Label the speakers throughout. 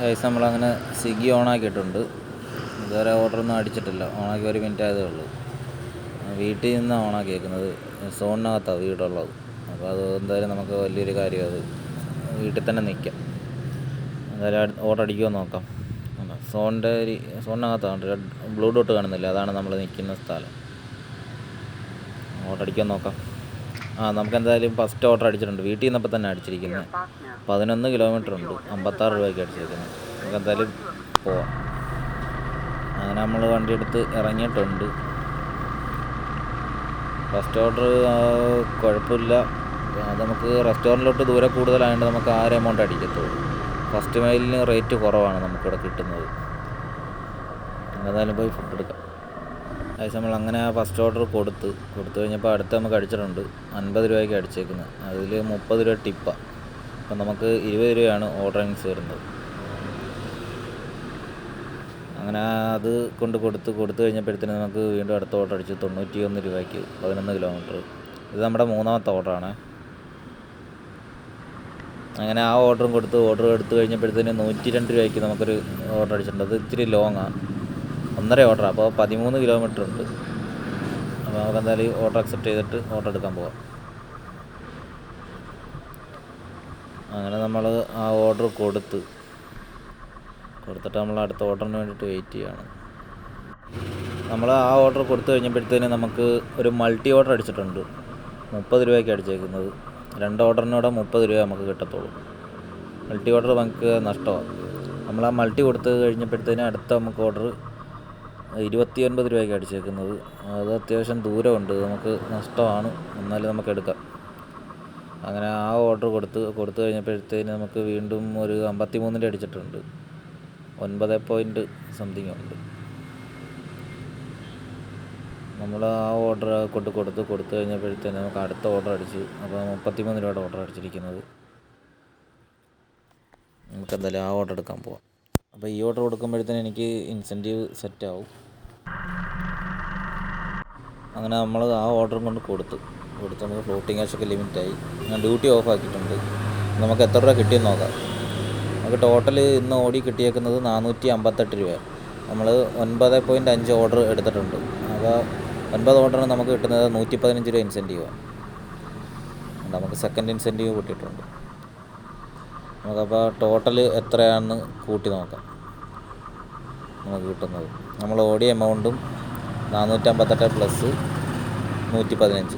Speaker 1: Guys നമ്മളങ്ങനെ സ്വിഗ്ഗി ഓണാക്കിയിട്ടുണ്ട്. ഇതുവരെ ഓർഡറൊന്നും അടിച്ചിട്ടില്ല. ഓണാക്കി ഒരു മിനിറ്റ് ആയതേ ഉള്ളൂ. വീട്ടിൽ നിന്നാണ് ഓണാക്കിയേക്കുന്നത്. സോണിനകത്താണ് വീടുള്ളത്. അപ്പോൾ അത് എന്തായാലും നമുക്ക് വലിയൊരു കാര്യം അത് വീട്ടിൽ തന്നെ നിൽക്കാം. എന്തായാലും ഓർഡർ അടിക്കുമോ നോക്കാം. സോണിന്റെ ഒരു സോണിനകത്താണ് ബ്ലൂ ഡോട്ട് കാണുന്നില്ല? അതാണ് നമ്മൾ നിൽക്കുന്ന സ്ഥലം. ഓർഡർ അടിക്കാൻ നോക്കാം. ആ നമുക്ക് എന്തായാലും ഫസ്റ്റ് ഓർഡർ അടിച്ചിട്ടുണ്ട്. വീട്ടിൽ നിന്നപ്പോൾ തന്നെ അടിച്ചിരിക്കുന്നത് പതിനൊന്ന് കിലോമീറ്റർ ഉണ്ട്. അമ്പത്താറ് രൂപയ്ക്ക് അടിച്ചിരിക്കുന്നത് നമുക്ക് എന്തായാലും പോവാം. അങ്ങനെ നമ്മൾ വണ്ടി എടുത്ത് ഇറങ്ങിയിട്ടുണ്ട്. ഫസ്റ്റ് ഓർഡർ കുഴപ്പമില്ല അത് നമുക്ക് റെസ്റ്റോറന്റിലോട്ട് ദൂരെ കൂടുതലായതുകൊണ്ട് നമുക്ക് ആ ഒരു എമൗണ്ട് അടിക്കത്തുള്ളൂ ഫസ്റ്റ് മൈലിന് റേറ്റ് കുറവാണ് നമുക്കിവിടെ കിട്ടുന്നത്. എന്തായാലും പോയി ഫുഡ് എടുക്കാം. അതായത് നമ്മൾ അങ്ങനെ ഫസ്റ്റ് ഓർഡർ കൊടുത്ത് കൊടുത്തു കഴിഞ്ഞപ്പോൾ അടുത്ത് നമുക്ക് അടിച്ചിട്ടുണ്ട് അൻപത് രൂപയ്ക്ക് അടിച്ചേക്കുന്നത് അതിൽ മുപ്പത് രൂപ ടിപ്പാണ് അപ്പം നമുക്ക് ഇരുപത് രൂപയാണ് ഓർഡറിങ്സ് വരുന്നത്. അങ്ങനെ അത് കൊണ്ട് കൊടുത്ത് കൊടുത്തു കഴിഞ്ഞപ്പോഴത്തേന് നമുക്ക് വീണ്ടും അടുത്ത ഓർഡർ അടിച്ചു. തൊണ്ണൂറ്റി ഒന്ന് രൂപയ്ക്ക് പതിനൊന്ന് കിലോമീറ്റർ ഇത് നമ്മുടെ മൂന്നാമത്തെ ഓർഡറാണ് അങ്ങനെ ആ ഓർഡറും കൊടുത്ത് ഓർഡർ എടുത്തു കഴിഞ്ഞപ്പോഴത്തേന് നൂറ്റി രണ്ട് രൂപയ്ക്ക് നമുക്കൊരു ഓർഡർ അടിച്ചിട്ടുണ്ട്. അത് ഇത്തിരി ലോങ്ങാണ് ഒന്നര ഓർഡർ അപ്പോൾ പതിമൂന്ന് കിലോമീറ്റർ ഉണ്ട്. അപ്പോൾ നമുക്ക് എന്തായാലും ഓർഡർ അക്സെപ്റ്റ് ചെയ്തിട്ട് ഓർഡർ എടുക്കാൻ പോവാം. അങ്ങനെ നമ്മൾ ആ ഓർഡർ കൊടുത്ത്. കൊടുത്തിട്ട് നമ്മൾ അടുത്ത ഓർഡറിന് വേണ്ടിയിട്ട് വെയിറ്റ് ചെയ്യുകയാണ്. നമ്മൾ ആ ഓർഡർ കൊടുത്തു കഴിഞ്ഞപ്പോഴത്തേന് നമുക്ക് ഒരു മൾട്ടി ഓർഡർ അടിച്ചിട്ടുണ്ട്. മുപ്പത് രൂപയ്ക്ക് അടിച്ചേക്കുന്നത്. രണ്ട് ഓർഡറിനൂടെ മുപ്പത് രൂപ നമുക്ക് കിട്ടത്തുള്ളൂ. മൾട്ടി ഓർഡർ നമുക്ക് നഷ്ടമാണ് നമ്മൾ ആ മൾട്ടി കൊടുത്ത് കഴിഞ്ഞപ്പോഴത്തേന് അടുത്ത നമുക്ക് ഓർഡർ ഇരുപത്തി ഒൻപത് രൂപയ്ക്ക് അടിച്ചേക്കുന്നത്. അത് അത്യാവശ്യം ദൂരമുണ്ട്. നമുക്ക് നഷ്ടമാണ്. എന്നാലും നമുക്ക് എടുക്കാം. അങ്ങനെ ആ ഓർഡർ കൊടുത്ത് കൊടുത്തു കഴിഞ്ഞപ്പോഴത്തേന് നമുക്ക് വീണ്ടും ഒരു അമ്പത്തി മൂന്നിന്റെ അടിച്ചിട്ടുണ്ട്. ഒൻപത് പോയിന്റ് സംതിങ് ഉണ്ട്. നമ്മൾ ആ ഓർഡർ കൊണ്ട് കൊടുത്ത് കൊടുത്തു കഴിഞ്ഞപ്പോഴത്തേന് നമുക്ക് അടുത്ത ഓർഡർ അടിച്ച് അപ്പോൾ മുപ്പത്തി മൂന്ന് രൂപയുടെ ഓർഡർ അടിച്ചിരിക്കുന്നത്. നമുക്ക് എന്തായാലും ആ ഓർഡർ എടുക്കാൻ പോവാം. അപ്പോൾ ഈ ഓർഡർ കൊടുക്കുമ്പോഴത്തേന് എനിക്ക് ഇൻസെന്റീവ് സെറ്റ് ആവും. അങ്ങനെ നമ്മൾ ആ ഓർഡറും കൊണ്ട് കൊടുത്തു. കൊടുത്തു നമുക്ക് ഫ്ലോട്ടിങ് ക്യാഷൊക്കെ ലിമിറ്റായി ഞാൻ ഡ്യൂട്ടി ഓഫ് ആക്കിയിട്ടുണ്ട്. നമുക്ക് എത്ര രൂപ കിട്ടിയെന്ന് നോക്കാം. നമുക്ക് ടോട്ടൽ ഇന്ന് ഓടി കിട്ടിയേക്കുന്നത് നാനൂറ്റി അമ്പത്തെട്ട് രൂപ നമ്മൾ ഒൻപത് പോയിന്റ് അഞ്ച് ഓർഡർ എടുത്തിട്ടുണ്ട്. അപ്പോൾ ഒൻപത് ഓർഡറിന് നമുക്ക് കിട്ടുന്നത് നൂറ്റി പതിനഞ്ച് രൂപ ഇൻസെന്റീവാണ് നമുക്ക് സെക്കൻഡ് ഇൻസെന്റീവ് കിട്ടിയിട്ടുണ്ട്. നമുക്കപ്പോൾ ടോട്ടൽ എത്രയാണെന്ന് കൂട്ടി നോക്കാം. നമുക്ക് കിട്ടുന്നത്. നമ്മൾ ഓടിയ എമൗണ്ടും നാനൂറ്റമ്പത്തെട്ട് പ്ലസ് നൂറ്റി പതിനഞ്ച്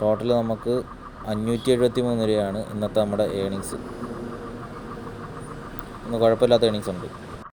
Speaker 1: ടോട്ടൽ നമുക്ക് അഞ്ഞൂറ്റി എഴുപത്തി മൂന്ന് രൂപയാണ് ഇന്നത്തെ നമ്മുടെ ഏണിങ്സ്. ഒന്ന് കുഴപ്പമില്ലാത്ത ഏണിങ്സ് ഉണ്ട്.